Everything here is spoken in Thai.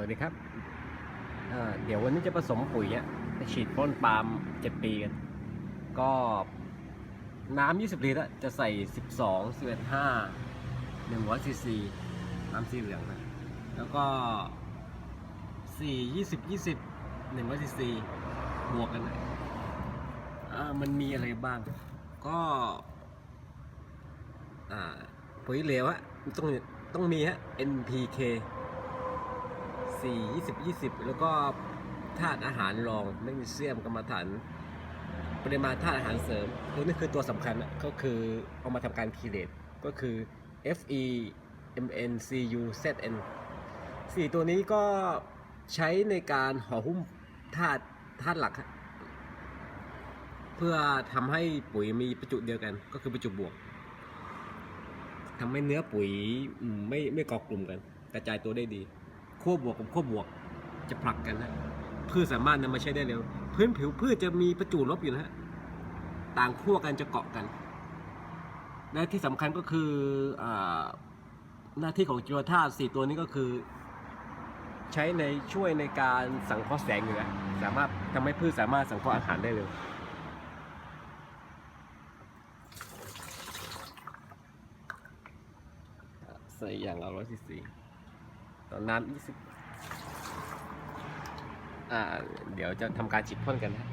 วัสดีครับเเดี๋ยววันนี้จะผสมปุ๋ยอะไปฉีดพ่นปาล์ม7ปีกันก็น้ำ20 ลิตรอะจะใส่ 12 11 5 100ซีซีน้ำสีเหลืองนะแล้วก็ 4 20 20 100ซีซีบวกกันนะอ่ามันมีอะไรบ้าง ก็ปุ๋ยเหลวอะต้องต้องมีฮะ NPK 4 20 20 แล้วก็ธาตุอาหารรองแมกนีเซียมกรรมฐานปริมาณธาตุอาหารเสริมตัวนี้คือตัวสำคัญก็คือเอามาทำการคีเลตก็คือ Fe Mn Cu Zn สี่ตัวนี้ก็ใช้ในการห่อหุ้มธาตุธาตุหลัก เพื่อทำให้ปุ๋ยมีประจุเดียวกัน ก็คือประจุบวกทำให้เนื้อปุ๋ยไม่ไม่เกาะกลุ่มกัน กระจายตัวได้ดี ขั้วบวกกับขั้วบวกจะผลักกันนะพืชสามารถนำมาใช้ได้เร็ว พื้นผิวพืชจะมีประจุลบอยู่นะฮะต่างขั้วกันจะเกาะกัน และที่สำคัญก็คืออหน้าที่ของจุลธาตุสี่ตัวนี้ก็คือ ใช้ในช่วยในการสังเคราะห์แสงเหนือสามารถทำให้พืชสามารถสังเคราะห์อาหารได้เร็วใส่อย่างละร้อยซีซีตอ นน้ำยี่สิบอ่าเดี๋ยวจะทำการฉีดพ่นกันนะ